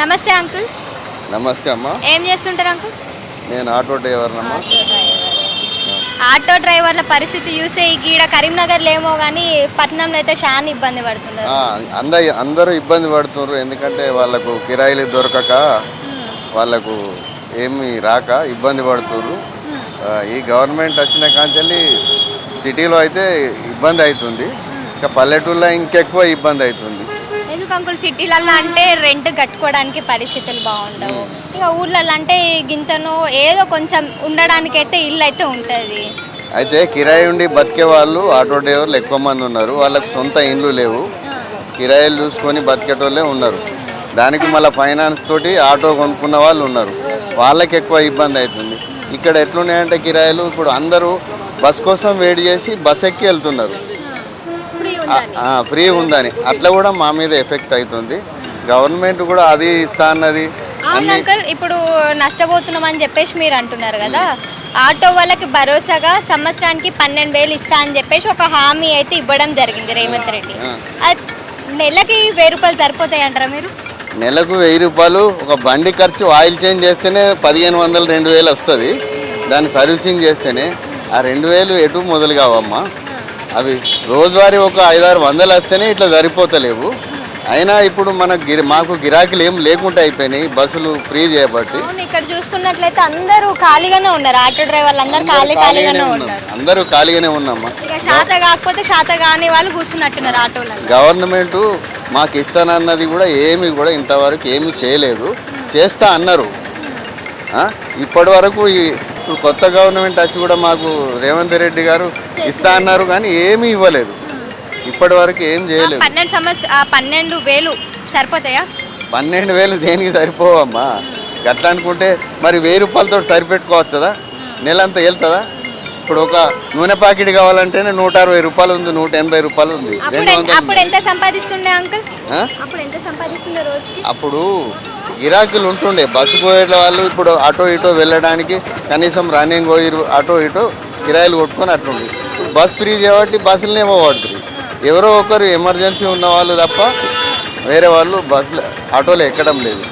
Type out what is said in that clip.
నమస్తే అంకుల్. నమస్తే అమ్మా. ఏం చేస్తుంటారు అంకుల్? నేను ఆటో డ్రైవర్నమ్మా ఆటో డ్రైవర్ల పరిస్థితి చూస్తే ఈ గీడ కరీంనగర్లో ఏమో కానీ పట్టణంలో అయితే చాలా ఇబ్బంది పడుతున్నారు. ఆ, అంద అందరూ ఇబ్బంది పడుతున్నారు. ఎందుకంటే వాళ్ళకు కిరాయిలు దొరకక వాళ్ళకు ఏమి రాక ఇబ్బంది పడుతున్నారు. ఈ గవర్నమెంట్ వచ్చిన కాంచెల్లి సిటీలో అయితే ఇబ్బంది అవుతుంది. ఇంకా పల్లెటూరులో ఇంకెక్కువ ఇబ్బంది అవుతుంది. ఎందుకు అంకుల్ సిటీలలో అంటే రెంట్ కట్టుకోవడానికి పరిస్థితులు బాగుండవు. ఇక ఊర్లలో అంటే గింతను ఏదో కొంచెం ఉండడానికి అయితే ఇల్లు అయితే ఉంటుంది. అయితే కిరాయి ఉండి బతికే వాళ్ళు ఆటో డ్రైవర్లు ఎక్కువ మంది ఉన్నారు. వాళ్ళకు సొంత ఇండ్లు లేవు. కిరాయిలు చూసుకొని బతికేటోళ్ళే ఉన్నారు. దానికి మళ్ళీ ఫైనాన్స్ తోటి ఆటో కొనుక్కున్న వాళ్ళు ఉన్నారు. వాళ్ళకి ఎక్కువ ఇబ్బంది అవుతుంది. ఇక్కడ ఎట్లున్నాయంటే కిరాయిలు ఇప్పుడు అందరూ బస్ కోసం వెయిట్ చేసి బస్ ఎక్కి వెళ్తున్నారు. ఫ్రీ ఉందని. అట్లా కూడా మా మీద ఎఫెక్ట్ అవుతుంది గవర్నమెంట్ కూడా అది ఇస్తా అన్నది. అవును అంకుల్ ఇప్పుడు నష్టపోతున్నాం అని చెప్పేసి మీరు అంటున్నారు కదా. ఆటో వాళ్ళకి భరోసాగా సంవత్సరానికి పన్నెండు వేలు ఇస్తా అని చెప్పేసి ఒక హామీ అయితే ఇవ్వడం జరిగింది రేవంత్ రెడ్డి. నెలకి వెయ్యి రూపాయలు సరిపోతాయి అంటారా మీరు? నెలకు వెయ్యి రూపాయలు ఒక బండి ఖర్చు ఆయిల్ చేంజ్ చేస్తేనే పదిహేను వందలు రెండు వేలు వస్తుంది. దాన్ని సర్వీసింగ్ చేస్తేనే ఆ రెండు వేలు ఎటు మొదలు కావమ్మా? అవి రోజువారీ ఒక ఐదారు వందలు వస్తేనే ఇట్లా సరిపోతలేవు. అయినా ఇప్పుడు మన గిరి మాకు గిరాకీలు ఏం లేకుండా అయిపోయినాయి బస్సులు ఫ్రీ చేయబట్టి. అవును ఇక్కడ చూసుకున్నట్లయితే అందరూ ఖాళీగానే ఉన్నారు. ఆటో డ్రైవర్లు అందరూ ఖాళీ ఖాళీగానే ఉన్నారు. అందరూ ఖాళీగానే ఉన్నామ్మా ఇక శాత కాకపోతే శాత కాని వాళ్ళు కూర్చున్నట్టున్నారు ఆటోలలో గవర్నమెంట్ మాకు ఇస్తానన్నది కూడా ఏమి కూడా ఇంతవరకు ఏమి చేయలేదు. చేస్తా అన్నారు? ఇప్పటి వరకు ఈ ఇప్పుడు కొత్త గవర్నమెంట్ వచ్చి కూడా మాకు రేవంత్ రెడ్డి గారు ఇస్తా అన్నారు కానీ ఏమీ ఇవ్వలేదు. ఇప్పటి వరకు ఏం చేయలేదు. పన్నెండు పన్నెండు వేలు సరిపోతాయా? పన్నెండు వేలు దేనికి సరిపోవమ్మా? గట్లా అనుకుంటే మరి వెయ్యి రూపాయలతో సరిపెట్టుకోవచ్చుదా? నెలంతా వెళ్తుందా? ఇప్పుడు ఒక నూనె ప్యాకెట్ కావాలంటేనే నూట అరవై రూపాయలు ఉంది నూట ఎనభై రూపాయలు ఉంది. అప్పుడు ఎంత- సంపాదిస్తుండే అంకుల్? అప్పుడు ఎంత సంపాదిస్తుండే రోజుకి? అప్పుడు గిరాకీలు ఉంటుండే. బస్సు పోయే వాళ్ళు ఇప్పుడు అటో ఇటో వెళ్ళడానికి కనీసం రన్నింగ్ పోయిరు అటో ఇటో కిరాయిలు కొట్టుకొని అట్లుంది ఇప్పుడు బస్ ఫ్రీ చేయబట్టి బస్సులనేమో పడుతుంది ఎవరో ఒకరు ఎమర్జెన్సీ ఉన్న వాళ్ళు తప్ప వేరే వాళ్ళు బస్సులు ఆటోలో ఎక్కడం లేదు.